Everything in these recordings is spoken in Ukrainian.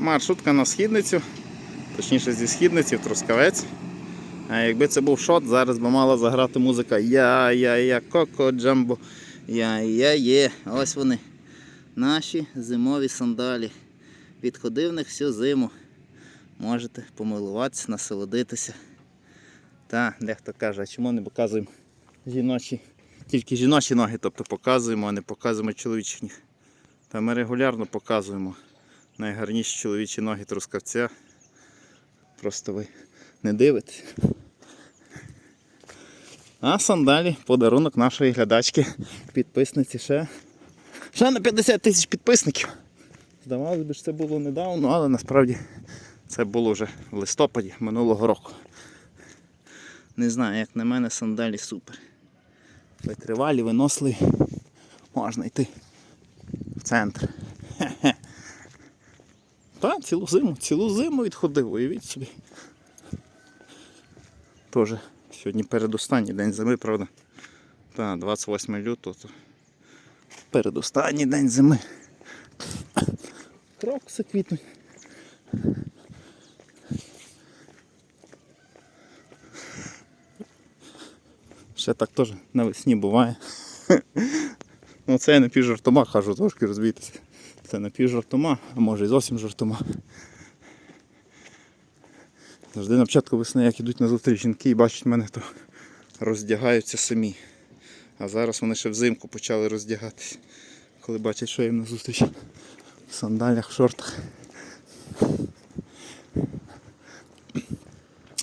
Маршрутка на східницю, точніше зі східниці в Трускавець. А якби це був шот, зараз би мала заграти музика Я-я-я, коко джамбо. Я-я-є. Ось вони. Наші зимові сандалі. Відходив в них всю зиму. Можете помилуватися, насолодитися. Та, дехто каже, а чому не показуємо жіночі, тільки жіночі ноги, тобто показуємо, а не показуємо чоловічі ніг. Та ми регулярно показуємо найгарніші чоловічі ноги трускавця. Просто ви не дивитесь. А сандалі подарунок нашої глядачки, підписниці ще. Ще на 50 тисяч підписників. Здавалося б, це було недавно, але насправді це було вже в листопаді минулого року. Не знаю, як на мене сандалі супер. Витривалі, виносливі. Можна йти в центр. Хе-хе. Та, цілу зиму, цілу зиму відходив, уявіть собі. Тоже сьогодні передостанній день зими, правда? Та, 28 лютого. То передостанній день зими. Крокси квітнуть. Ще так теж навесні буває. Ну це я не жартома, кажу, трошки розбійтеся. Це не жартома, а може і зовсім жартома. Завжди на початку весни, як ідуть на зустріч жінки і бачать мене, то роздягаються самі. А зараз вони ще взимку почали роздягатись, коли бачать, що їм на зустріч в сандалях, в шортах.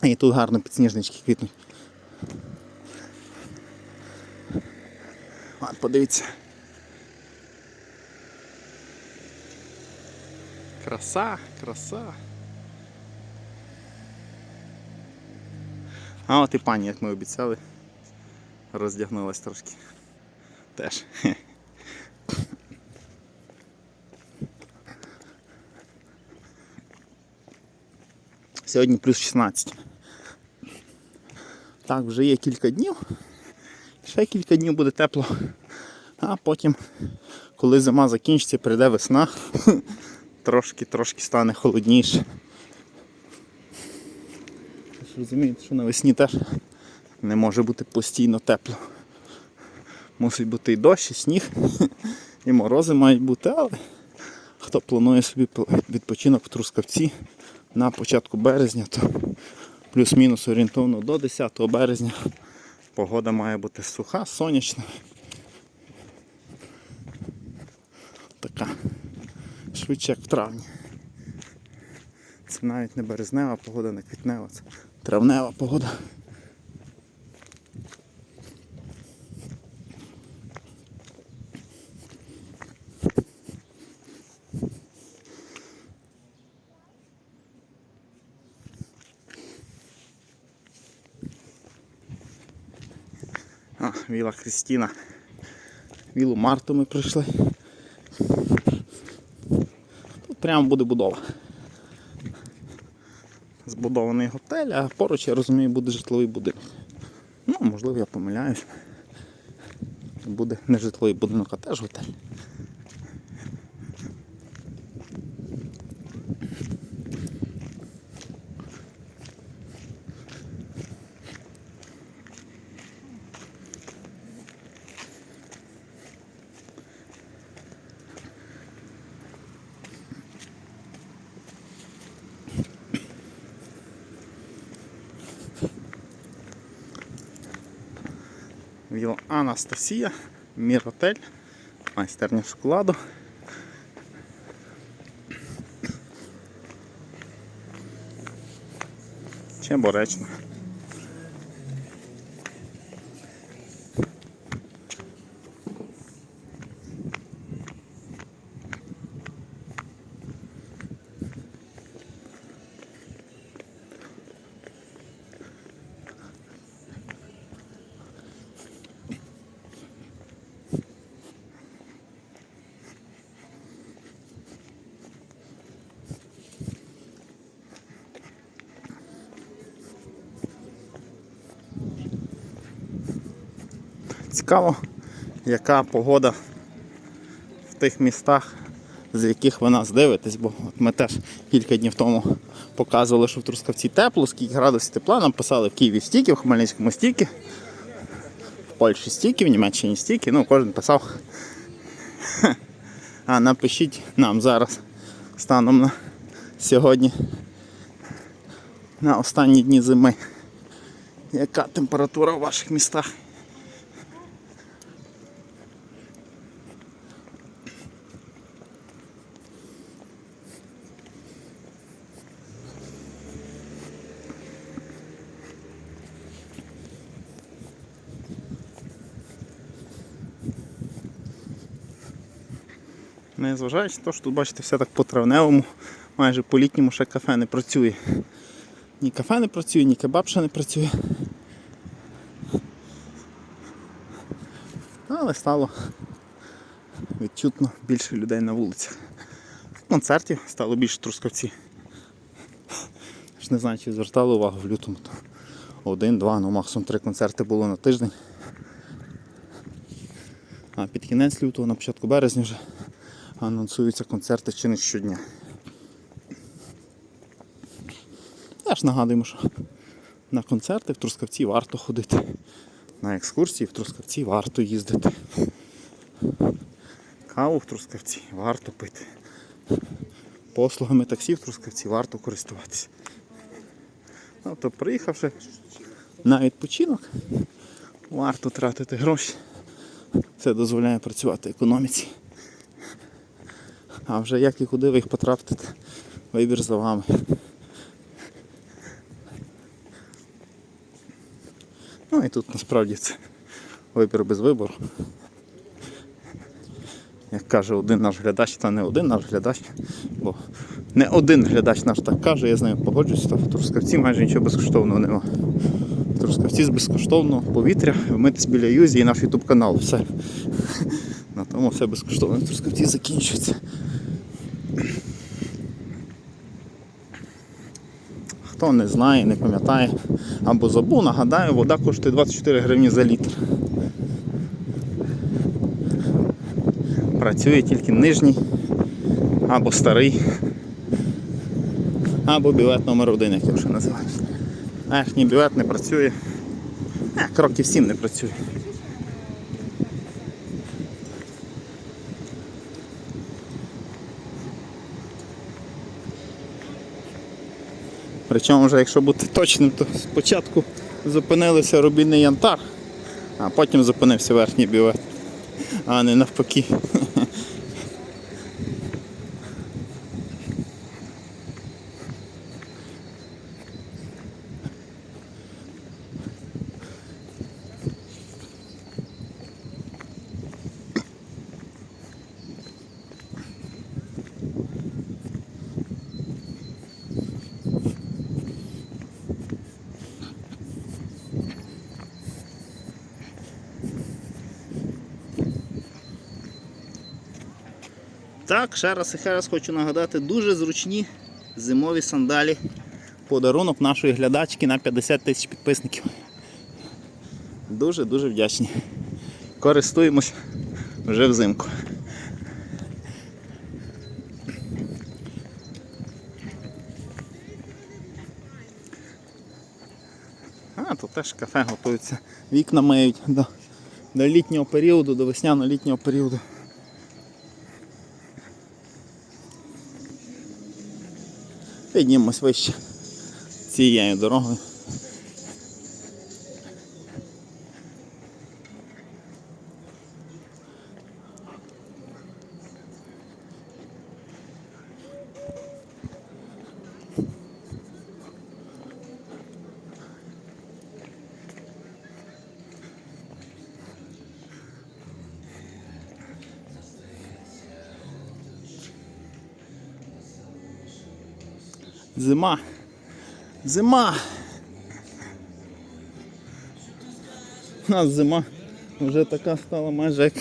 І тут гарно підсніжнички квітнуть. От, подивіться. Краса, краса. А от і пані, як ми обіцяли, роздягнулась трошки. Теж. Сьогодні плюс 16. Так, вже є кілька днів. Ще кілька днів буде тепло. А потім, коли зима закінчиться, прийде весна, трошки-трошки стане холодніше. Розумієте, що навесні теж не може бути постійно тепло. Мусить бути і дощ, і сніг, і морози мають бути, але хто планує собі відпочинок в Трускавці на початку березня, то плюс-мінус орієнтовно до 10 березня погода має бути суха, сонячна. Така. Швидше як в травні. Це навіть не березнева погода, не квітнева, це травнева погода. А, Віла Христіна. Вілу Марту ми прийшли. Прямо буде будова. Збудований готель, а поруч, я розумію, буде житловий будинок. Ну, можливо, я помиляюсь. Буде не житловий будинок, а теж готель. Віла Анастасія, Міротель, майстерня шоколаду. Чеборечна. Цікаво, яка погода в тих містах з яких ви нас дивитесь, бо от ми теж кілька днів тому показували, що в Трускавці тепло, скільки градусів тепла, нам писали в Києві стільки, в Хмельницькому стільки, в Польщі стільки, в Німеччині стільки, ну кожен писав. А напишіть нам зараз станом на сьогодні на останні дні зими. Яка температура в ваших містах? Незважаючи на те, що тут бачите все так по травневому, майже по літньому ще кафе не працює. Ні кафе не працює, ні кебаб ще не працює. Але стало відчутно більше людей на вулицях. Концертів стало більше трускавці. Ж не знаю, чи звертали увагу в лютому. То один, два, ну максимум три концерти було на тиждень. А під кінець лютого, на початку березня вже анонсуються концерти чи не щодня. Теж нагадуємо, що на концерти в Трускавці варто ходити. На екскурсії в Трускавці варто їздити. Каву в Трускавці варто пити. Послугами таксі в Трускавці варто користуватися. Тобто, приїхавши на відпочинок, варто тратити гроші. Це дозволяє працювати економіці. А вже як і куди ви їх потратите, вибір за вами. Ну і тут насправді це вибір без вибору. Як каже один наш глядач, та не один наш глядач, бо не один глядач наш так каже, я з ним погоджуюсь, то в Трускавці майже нічого безкоштовного нема. В Трускавці з безкоштовного повітря, вмитись біля Юзі і наш ютуб канал. Все. На тому все безкоштовно в Трускавці закінчується. Хто не знає, не пам'ятає або забув, нагадаю, вода коштує 24 гривні за літр. Працює тільки нижній або старий, або бювет номер 1 як його ще називають. Верхній бювет не працює. Кроків 7 не працює. Причому вже, якщо бути точним, то спочатку зупинилися рубільний янтар, а потім зупинився верхній бювет, а не навпаки. Так, ще раз і ще раз хочу нагадати, дуже зручні зимові сандалі. Подарунок нашої глядачки на 50 тисяч підписників. Дуже-дуже вдячні. Користуємось вже взимку. А, тут теж кафе готується. Вікна мають до, до літнього періоду, до весняно-літнього періоду. Піднімемось вище цією дорогою. Зима. Зима. У нас зима вже така стала майже як,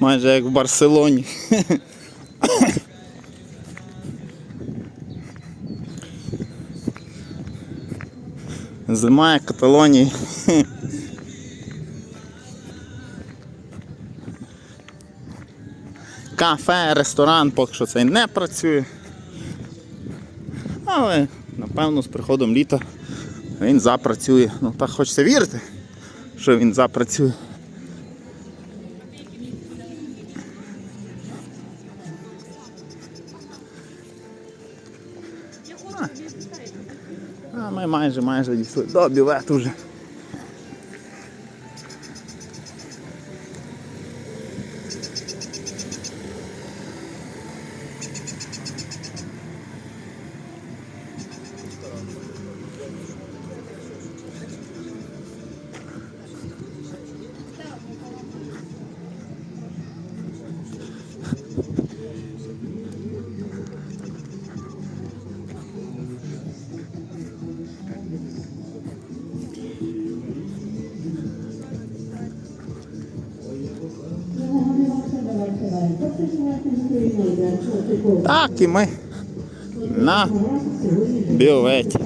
майже як в Барселоні. Зима як Каталонії. кафе, ресторан поки що цей не працює. Напевно з приходом літа він запрацює. Ну так хочеться вірити, що він запрацює. А ми майже майже дійшли до бювету вже. Так і ми на бюветі.